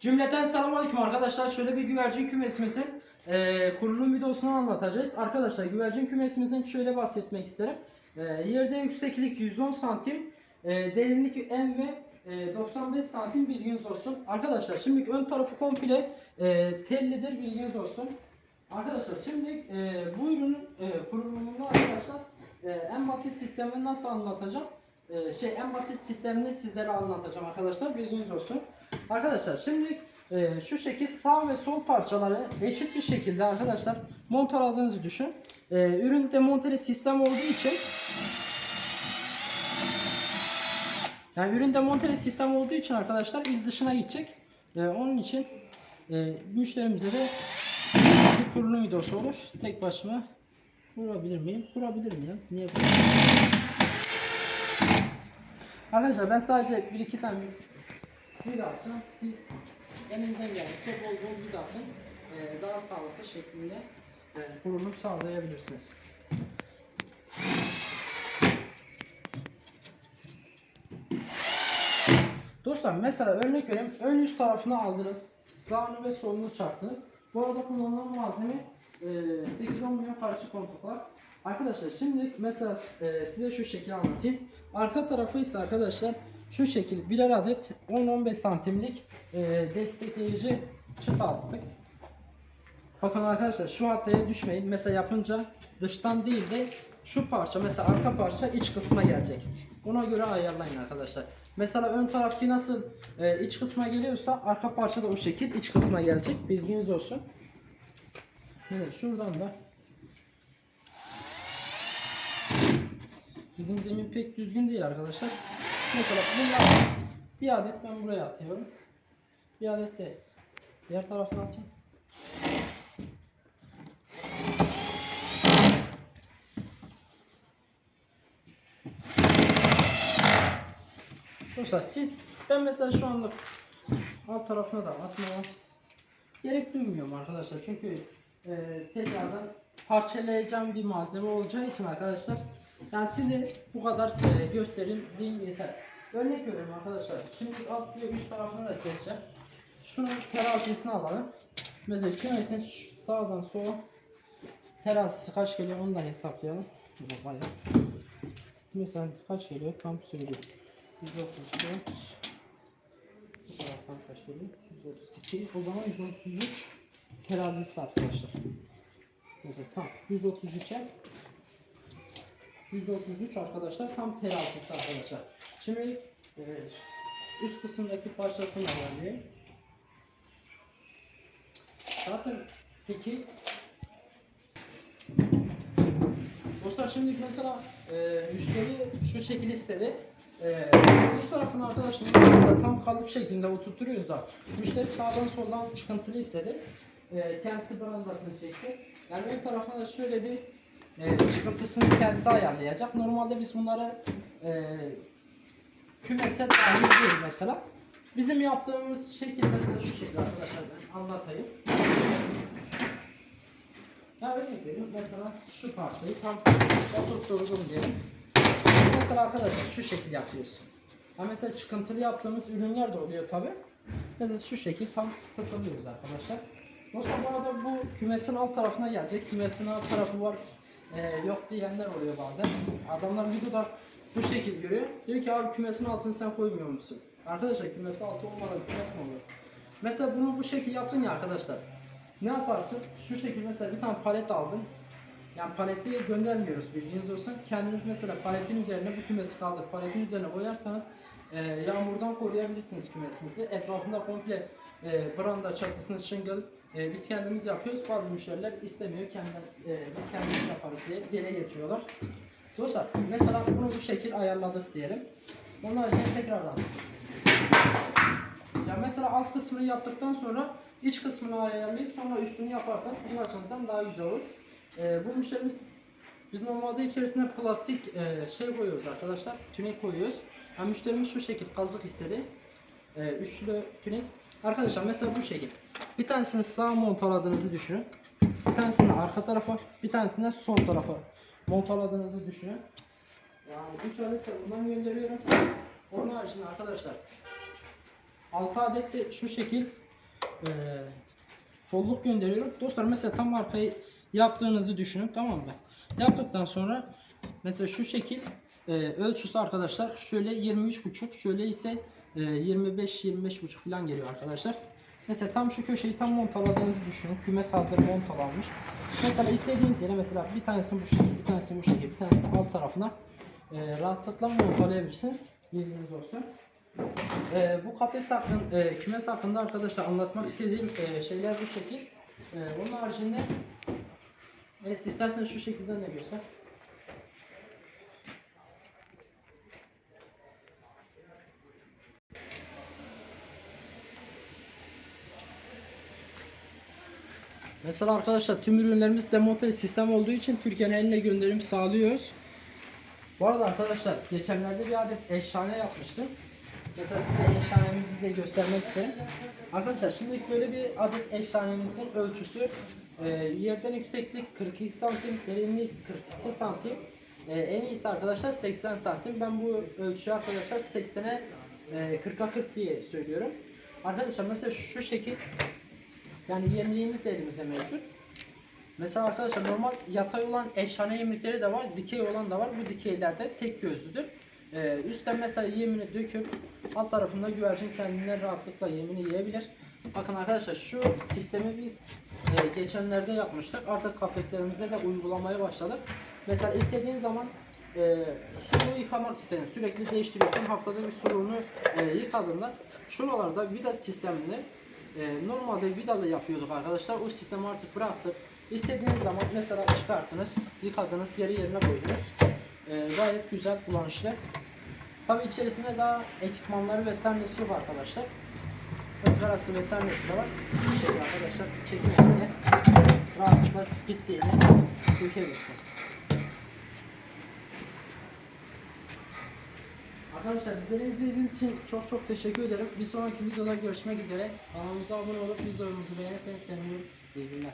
Cümleten selamünaleyküm arkadaşlar. Şöyle bir güvercin kümesimizin e, kurulum videosunu anlatacağız. Arkadaşlar güvercin kümesimizin şöyle bahsetmek isterim. E, yerde yükseklik 110 santim, e, derinlik en ve e, 95 santim bilginiz olsun. Arkadaşlar şimdi ön tarafı komple e, tellidir bilginiz olsun. Arkadaşlar şimdi e, bu ürünün e, kurulumunda arkadaşlar e, en basit sistemini nasıl anlatacağım? E, şey en basit sistemini sizlere anlatacağım arkadaşlar bilginiz olsun. Arkadaşlar şimdi e, şu şekil sağ ve sol parçaları eşit bir şekilde arkadaşlar montaladığınızı düşün. E, ürün demonteli sistem olduğu için yani ürün demonteli sistem olduğu için arkadaşlar il dışına gidecek. E, onun için e, müşterimize de bir kurulum videosu olur. Tek başıma kurabilir miyim? Kurabilir miyim? Niye kurabilirim? Arkadaşlar ben sadece bir iki tane vida atacağım. Siz elinizden geldikçe bol bol vida atın. Ee, daha sağlıklı şekilde e, kurulum sağlayabilirsiniz. Dostlar mesela örnek vereyim. Ön yüz tarafını aldınız. Sağını ve solunu çarptınız. Bu arada kullanılan malzeme e, 8-10 milyon parça kontaklar. Arkadaşlar şimdi mesela e, size şu şekil anlatayım. Arka tarafı ise arkadaşlar şu şekil birer adet 10-15 santimlik e, destekleyici çıta attık. Bakın arkadaşlar şu hataya düşmeyin. Mesela yapınca dıştan değil de şu parça mesela arka parça iç kısma gelecek. Ona göre ayarlayın arkadaşlar. Mesela ön tarafki nasıl e, iç kısma geliyorsa arka parça da o şekil iç kısma gelecek. Bilginiz olsun. Evet şuradan da Bizim zemin pek düzgün değil arkadaşlar. Mesela bunlar bir adet ben buraya atıyorum. Bir adet de diğer tarafına atayım. Dostlar siz ben mesela şu anlık alt tarafına da atmaya gerek duymuyorum arkadaşlar. Çünkü e, tekrardan parçalayacağım bir malzeme olacağı için arkadaşlar yani size bu kadar e, göstereyim diyeyim yeter. Örnek veriyorum arkadaşlar. Şimdi alt ve üst tarafını da keseceğim. Şunun terazisini alalım. Mesela kümesin sağdan sola terazisi kaç geliyor onu da hesaplayalım. Bayağı. Mesela kaç geliyor tam söyleyeyim. 134 Bu taraftan kaç geliyor? 132 o zaman 133 terazisi arkadaşlar. Mesela tam 133'e 133 arkadaşlar tam terazisi arkadaşlar. Şimdi e, üst kısımdaki parçasını ayarlayayım. Zaten peki Dostlar şimdi mesela e, müşteri şu şekil istedi. E, üst tarafını arkadaşlar tam kalıp şeklinde oturtuyoruz da müşteri sağdan soldan çıkıntılı istedi. E, kendisi brandasını çekti. Yani ön tarafına şöyle bir e, çıkıntısını kendisi ayarlayacak. Normalde biz bunları e, kümese dahil değil mesela. Bizim yaptığımız şekil mesela şu şekilde arkadaşlar ben anlatayım. Ya örnek veriyorum mesela şu parçayı tam oturtturdum diyelim. Biz mesela arkadaşlar şu şekil yapıyoruz. Ha mesela çıkıntılı yaptığımız ürünler de oluyor tabi. Mesela şu şekil tam sıkılıyoruz arkadaşlar. Dostlar bu bu kümesin alt tarafına gelecek. Kümesin alt tarafı var e, yok diyenler oluyor bazen. Adamlar videoda bu şekil görüyor. Diyor ki abi kümesin altını sen koymuyor musun? Arkadaşlar kümesin altı olmadan kümes mi olur? Mesela bunu bu şekil yaptın ya arkadaşlar. Ne yaparsın? Şu şekil mesela bir tane palet aldın. Yani paleti göndermiyoruz bilginiz olsun. Kendiniz mesela paletin üzerine bu kümesi kaldır. Paletin üzerine koyarsanız e, yağmurdan koruyabilirsiniz kümesinizi. Etrafında komple e, branda, çatısını, şıngıl e, biz kendimiz yapıyoruz. Bazı müşteriler istemiyor. Kendinden, e, biz kendimiz yaparız diye dile getiriyorlar. Dostlar mesela bunu bu şekil ayarladık diyelim. Onun haricinde tekrardan ya mesela alt kısmını yaptıktan sonra iç kısmını ayarlayıp sonra üstünü yaparsak sizin açınızdan daha güzel olur. Ee, bu müşterimiz biz normalde içerisine plastik e, şey koyuyoruz arkadaşlar. Tünek koyuyoruz. Ha, müşterimiz şu şekil kazık istedi. Ee, üçlü tünek. Arkadaşlar mesela bu şekil. Bir tanesini sağa montaladığınızı düşünün. Bir tanesini arka tarafa, bir tanesini de sol tarafa montaladığınızı düşünün. Yani 3 adet de gönderiyorum. Onun haricinde arkadaşlar 6 adet de şu şekil e, folluk gönderiyorum. Dostlar mesela tam arkayı yaptığınızı düşünün tamam mı? Yaptıktan sonra mesela şu şekil e, ölçüsü arkadaşlar şöyle 23.5 şöyle ise 25-25.5 falan geliyor arkadaşlar. Mesela tam şu köşeyi tam montaladığınızı düşünün. Kümes hazır montalanmış. Mesela istediğiniz yere mesela bir tanesini bu şekilde, bir tanesini bu şekilde, bir tanesini alt tarafına e, rahatlıkla montalayabilirsiniz. Bilginiz olsun. E, bu kafes hakkın, e, kümes hakkında arkadaşlar anlatmak istediğim e, şeyler bu şekil. E, onun haricinde evet, isterseniz şu şekilde ne göster. Mesela arkadaşlar tüm ürünlerimiz demonte sistem olduğu için Türkiye'nin eline gönderim sağlıyoruz. Bu arada arkadaşlar geçenlerde bir adet eşhane yapmıştım. Mesela size eşhanemizi de göstermek isterim. Arkadaşlar şimdi böyle bir adet eşhanemizin ölçüsü e, yerden yükseklik 42 santim, derinlik 42 santim. E, en iyisi arkadaşlar 80 santim. Ben bu ölçüyü arkadaşlar 80'e e, 40'a 40 diye söylüyorum. Arkadaşlar mesela şu şekil yani yemliğimiz elimizde mevcut. Mesela arkadaşlar normal yatay olan eşhane yemlikleri de var, dikey olan da var. Bu dikeylerde tek gözlüdür. Ee, üstten mesela yemini döküp alt tarafında güvercin kendinden rahatlıkla yemini yiyebilir. Bakın arkadaşlar şu sistemi biz e, geçenlerde yapmıştık. Artık kafeslerimizde de uygulamaya başladık. Mesela istediğin zaman e, suluğu yıkamak istedin. Sürekli değiştiriyorsun. Haftada bir suluğunu e, yıkadığında şuralarda vida sistemini e, normalde vidalı yapıyorduk arkadaşlar. O sistemi artık bıraktık. İstediğiniz zaman mesela çıkarttınız, yıkadınız, geri yerine koydunuz. E, gayet güzel kullanışlı. Tabi içerisinde daha ekipmanları vesairesi yok arkadaşlar. Isgarası vesairesi de var. Şekilde arkadaşlar çekim yerine rahatlıkla pisliğini dökebilirsiniz. Arkadaşlar bizleri izlediğiniz için çok çok teşekkür ederim. Bir sonraki videoda görüşmek üzere. Kanalımıza abone olup videolarımızı beğenirseniz sevinirim. İyi günler.